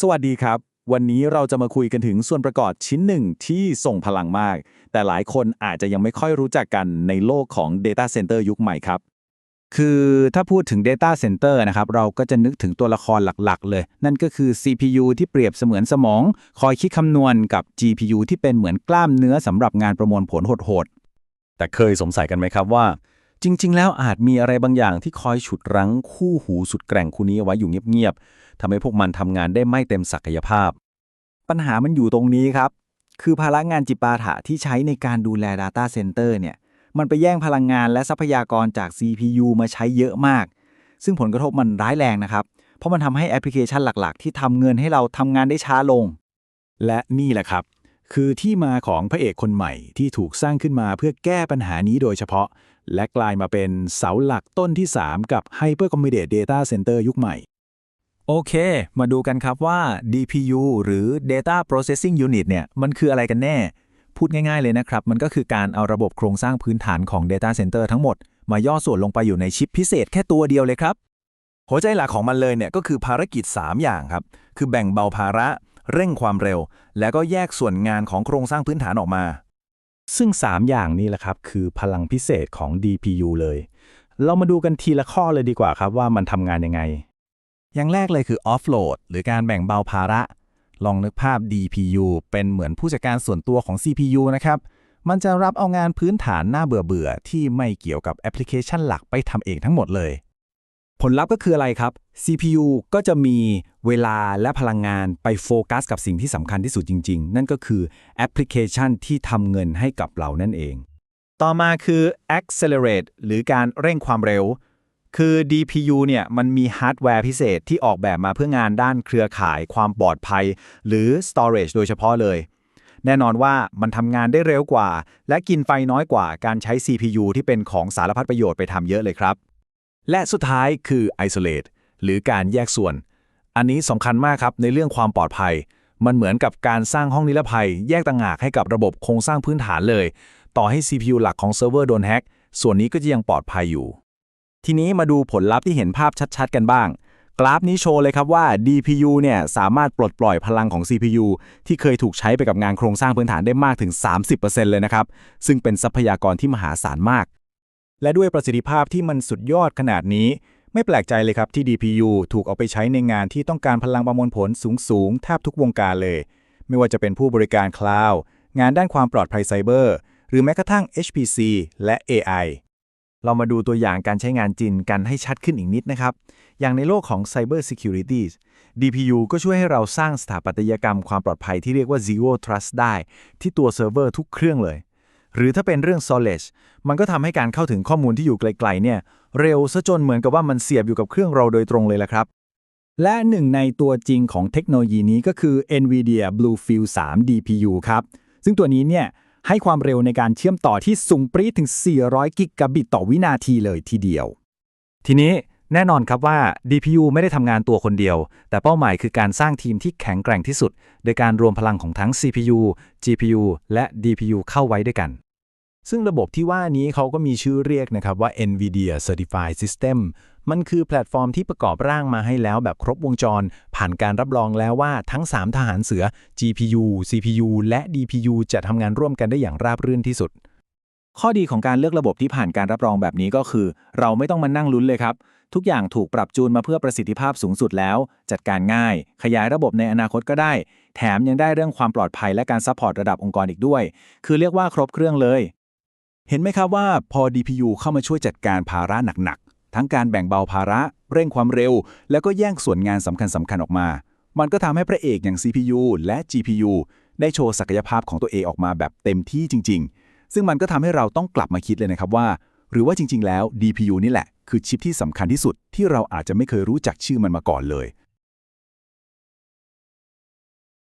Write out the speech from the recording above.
สวัสดีครับ วันนี้เราจะมาคุยกันถึงส่วนประกอบชิ้นหนึ่งที่ส่งพลังมาก แต่หลายคนอาจจะยังไม่ค่อยรู้จักกันในโลกของ Data Center ยุคใหม่ครับ คือถ้าพูดถึง Data Center นะครับ เราก็จะนึกถึงตัวละครหลักๆ เลย นั่นก็คือ CPU ที่เปรียบเสมือนสมอง คอยคิดคำนวณกับ GPU ที่เป็นเหมือนกล้ามเนื้อสำหรับงานประมวลผลโหดๆแต่เคยสงสัยกันไหมครับว่า จริง ๆ แล้วอาจมีอะไรบางอย่างที่คอยฉุดรั้งคู่หูสุดแกร่งคู่นี้เอาไว้อยู่เงียบๆทำให้พวกมันทำงานได้ไม่เต็มศักยภาพ ปัญหามันอยู่ตรงนี้ครับ คือภาระงานจิปาถะที่ใช้ในการดูแล Data Center เนี่ย มันไปแย่งพลังงานและทรัพยากรจาก CPU มาใช้เยอะมาก ซึ่งผลกระทบมันร้ายแรงนะครับ เพราะมันทำให้แอปพลิเคชันหลักๆ ที่ทำเงินให้เราทำงานได้ช้าลง และนี่แหละครับ คือที่มาของพระเอกคนใหม่ที่ถูกสร้างขึ้นมาเพื่อแก้ปัญหานี้โดยเฉพาะ และกลายมาเป็นเสาหลักต้นที่ 3 กับ Hyper Computed Data Center ยุคใหม่ โอเค มาดูกันครับว่า DPU หรือ Data Processing Unit เนี่ยมันคืออะไรกันแน่ พูดง่ายๆเลยนะครับ มันก็คือการเอาระบบโครงสร้างพื้นฐานของ Data Center ทั้งหมด มาย่อส่วนลงไปอยู่ในชิปพิเศษแค่ตัวเดียวเลยครับ หัวใจหลักของมันเลยเนี่ยก็คือภารกิจ 3 อย่างครับคือแบ่งเบาภาระ เร่งความเร็ว แล้วก็แยกส่วนงานของโครงสร้างพื้นฐานออกมา ซึ่ง 3 อย่างนี้แหละครับ คือพลังพิเศษของ DPU เลย เรามาดูกันทีละข้อเลยดีกว่าครับว่ามันทำงานยังไง อย่างแรกเลยคือ offload หรือการแบ่งเบาภาระ ลองนึกภาพ DPU เป็นเหมือนผู้จัดการส่วนตัวของ CPU นะครับ มันจะรับเอางานพื้นฐานหน้าเบื่อๆที่ไม่เกี่ยวกับแอปพลิเคชันหลักไปทำเองทั้งหมดเลย ผลลัพธ์ก็คืออะไรครับ CPU ก็จะมีเวลาและพลังงานไปโฟกัสกับสิ่งที่สำคัญที่สุดจริง ๆ นั่นก็คือแอปพลิเคชันที่ทำเงินให้กับเรานั่นเอง ต่อมาคือ accelerate หรือการเร่งความเร็ว คือ DPU เนี่ยมันมีฮาร์ดแวร์พิเศษที่ออกแบบมาเพื่องานด้านเครือข่าย ความปลอดภัย หรือ storage โดยเฉพาะเลย แน่นอนว่ามันทำงานได้เร็วกว่า และกินไฟน้อยกว่าการใช้ CPU ที่เป็นของสารพัดประโยชน์ไปทำเยอะเลยครับ และสุดท้ายคือ isolate หรือการแยกส่วน อันนี้สำคัญมากครับในเรื่องความปลอดภัย มันเหมือนกับการสร้างห้องนิรภัย แยกต่างหากให้กับระบบโครงสร้างพื้นฐานเลย ต่อให้ CPU หลักของเซิร์ฟเวอร์โดนแฮ็กส่วนนี้ก็จะยังปลอดภัยอยู่ ทีนี้มาดูผลลัพธ์ที่เห็นภาพชัดๆ กันบ้าง กราฟนี้โชว์เลยครับว่า DPU เนี่ยสามารถปลดปล่อยพลังของ CPU ที่เคยถูกใช้ไปกับงานโครงสร้างพื้นฐานได้มากถึง 30%เลยนะครับ ซึ่งเป็นทรัพยากรที่มหาศาลมาก และด้วยประสิทธิภาพที่มันสุดยอดขนาดนี้ ไม่แปลกใจเลยครับที่ DPU ถูกเอาไปใช้ในงานที่ต้องการพลังประมวลผลสูงๆแทบทุกวงการเลย ไม่ว่าจะเป็นผู้บริการคลาวด์งานด้านความปลอดภัยไซเบอร์ หรือแม้กระทั่ง HPC และ AI เรามาดูตัวอย่างการใช้งานจริงกันให้ชัดขึ้นอีกนิดนะครับ อย่างในโลกของ Cyber Security DPU ก็ช่วยให้เราสร้างสถาปัตยกรรมความปลอดภัยที่เรียกว่า Zero Trust ได้ ที่ตัวเซิร์ฟเวอร์ทุกเครื่องเลย หรือถ้าเป็นเรื่อง Solid มันก็ทำให้การเข้าถึงข้อมูลที่อยู่ไกลๆเนี่ยเร็วซะจนเหมือนกับว่ามันเสียบอยู่กับเครื่องเราโดยตรงเลยละครับ และหนึ่งในตัวจริงของเทคโนโลยีนี้ก็คือ NVIDIA Bluefield 3 DPU ครับ ซึ่งตัวนี้เนี่ยให้ความเร็วในการเชื่อมต่อที่สูงปรี๊ดถึง 400 กิกะบิตต่อวินาทีเลยทีเดียว ทีนี้ แน่นอนครับว่า DPU ไม่ได้ทำงานตัวคนเดียว แต่เป้าหมายคือการสร้างทีมที่แข็งแกร่งที่สุด โดยการรวมพลังของทั้ง CPU GPU และ DPU เข้าไว้ด้วยกัน ซึ่งระบบที่ว่านี้เขาก็มีชื่อเรียกนะครับว่า NVIDIA Certified System มันคือแพลตฟอร์มที่ประกอบร่างมาให้แล้วแบบครบวงจร ผ่านการรับรองแล้วว่าทั้ง 3 ทหารเสือ GPU CPU และ DPU จะทำงานร่วมกันได้อย่างราบรื่นที่สุด ข้อดีของการเลือกระบบที่ผ่านการรับรองแบบนี้ก็คือ เราไม่ต้องมานั่งลุ้นเลยครับ ทุกอย่างถูกปรับจูนมาเพื่อประสิทธิภาพสูงสุดแล้ว จัดการง่าย ขยายระบบในอนาคตก็ได้ แถมยังได้เรื่องความปลอดภัยและการซัพพอร์ตระดับองค์กรอีกด้วย คือเรียกว่าครบเครื่องเลย เห็นไหมครับว่าพอ DPU เข้ามาช่วยจัดการภาระหนักๆ ทั้งการแบ่งเบาภาระ เร่งความเร็ว แล้วก็แย่งส่วนงานสำคัญสำคัญออกมา มันก็ทำให้พระเอกอย่าง CPU และ GPU ได้โชว์ศักยภาพของตัวเองออกมาแบบเต็มที่จริง ๆ ซึ่งมันก็ทำให้เราต้องกลับมาคิดเลยนะครับว่า หรือว่าจริง ๆ แล้ว DPU นี่แหละ คือชิปที่สำคัญที่สุดที่เราอาจจะไม่เคยรู้จักชื่อมันมาก่อนเลย